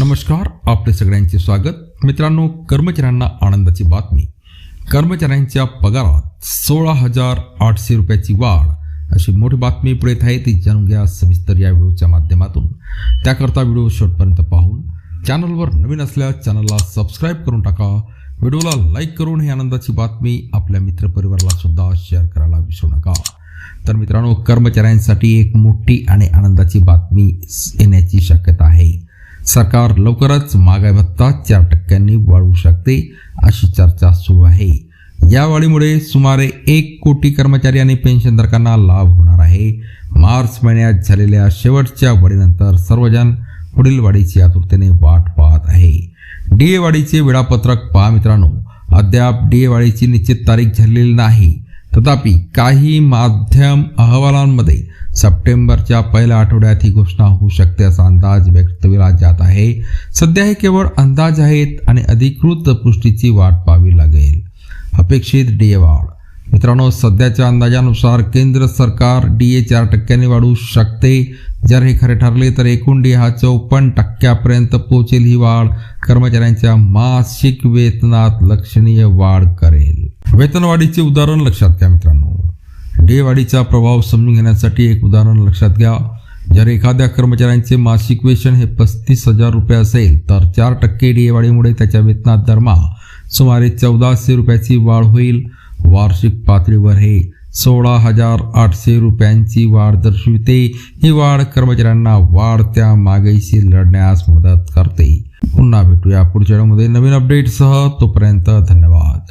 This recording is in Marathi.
नमस्कार आपले सगळ्यांचे स्वागत. मित्रांनो कर्मचाऱ्यांना आनंदाची बातमी. कर्मचाऱ्यांच्या पगारात सोळा हजार आठशे रुपयाची वाढ अशी मोठी बातमी पुढे येत आहे. ती जाणून घ्या सविस्तर या व्हिडिओच्या माध्यमातून. त्याकरता व्हिडिओ शेवटपर्यंत पाहून चॅनलवर नवीन असल्यास चॅनलला सबस्क्राईब करून टाका. व्हिडिओला लाईक करून ही आनंदाची बातमी आपल्या मित्रपरिवाराला सुद्धा शेअर करायला विसरू नका. तर मित्रांनो कर्मचाऱ्यांसाठी एक मोठी आणि आनंदाची बातमी येण्याची शक्यता आहे. सरकार लवकरच महागाई भत्ता चार टक्क्यांनी वाढवू शकते अशी चर्चा सुरू आहे. या वाढीमुळे सुमारे एक कोटी कर्मचारी आणि पेन्शनधारकांना लाभ होणार आहे. मार्च महिन्यात झालेल्या शेवटच्या वाढीनंतर सर्वजण पुढील वाढीची आतुरतेने वाट पाहत आहे. डी ए वाढीचे वेळापत्रक पहा मित्रांनो. अद्याप डी ए वाढीची निश्चित तारीख झालेली नाही. तथापि काही माध्यम अहवालांमध्ये सप्टेंबरच्या पहिल्या आठवड्यात ही घोषणा होऊ शकते असा अंदाज व्यक्त केला जात आहे. सध्या हे केवळ अंदाज आहेत आणि अधिकृत पुष्टीची वाट पाहावी लागेल. अपेक्षित डी ए वाढ. मित्रांनो सध्याच्या अंदाजानुसार केंद्र सरकार डी ए चार टक्क्यांनी वाढवू शकते. जर हे खरे ठरले तर एकूण हा चौपन्न टक्क्यापर्यंत पोचेल ही वाढ. कर्मचाऱ्यांच्या मासिक वेतनात लक्षणीय वाढ करेल. वेतनवाढीचे उदाहरण लक्षात घ्या मित्रांनो. डेवाढीचा प्रभाव समजून घेण्यासाठी एक उदाहरण लक्षात घ्या. जर एखाद्या कर्मचाऱ्यांचे मासिक वेतन हे पस्तीस हजार रुपये असेल तर चार टक्के डी वाढीमुळे त्याच्या वेतनात दरमहा सुमारे चौदाशे रुपयाची वाढ होईल. वार्षिक पातळीवर हे सोळा हजार आठशे रुपयांची वाढ दर्शविते. ही वाढ कर्मचाऱ्यांना वाढत्या मागाईशी लढण्यास मदत करते. पुन्हा भेटूया पुढच्या व्हिडिओमध्ये. नवीन अपडेटसह तोपर्यंत धन्यवाद.